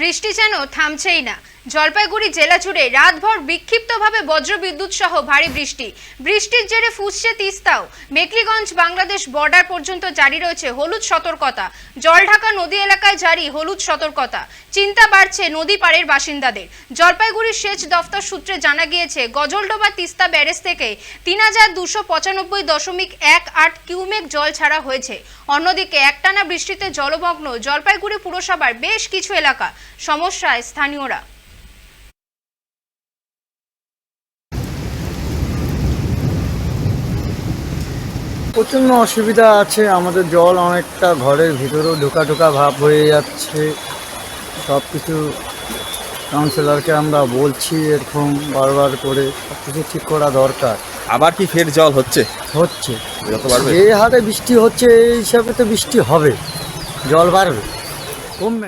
বৃষ্টি যেন থামছেই না। জলপাইগুড়ি জেলা জুড়ে রাতভর বিক্ষিপ্তভাবে বজ্রবিদ্যুৎ সহ ভারী বৃষ্টি। বৃষ্টির জেরে ফুসছে তিস্তাও। মেকলিগঞ্জ, বাংলাদেশ বর্ডার পর্যন্ত জারি রয়েছে হলুদ সতর্কতা। জলঢাকা নদী এলাকায় জারি হলুদ সতর্কতা। চিন্তা বাড়ছে নদী পাড়ের বাসিন্দাদের। জলপাইগুড়ির সেচ দফতর সূত্রে জানা গিয়েছে, গজলডোবা তিস্তা ব্যারেজ থেকে তিন হাজার দুশো পঁচানব্বই দশমিক এক আট কিউমেক জল ছাড়া হয়েছে। অন্যদিকে একটানা বৃষ্টিতে জলমগ্ন জলপাইগুড়ি পুরসভার বেশ কিছু এলাকা সমস্যায় স্থানীয়রা। প্রচণ্ড অসুবিধা আছে আমাদের জল অনেকটা ঘরের ভিতরেও ঢোকা ঢোকা ভাব হয়ে যাচ্ছে। সব কিছু কাউন্সিলরকে আমরা বলছি এরকম বারবার করে সব কিছু ঠিক করা দরকার। আবার কি ফের জল হচ্ছে? হচ্ছে। যে হারে বৃষ্টি হচ্ছে এই হিসাবে তো বৃষ্টি হবে। জল বাড়বে কমবে না।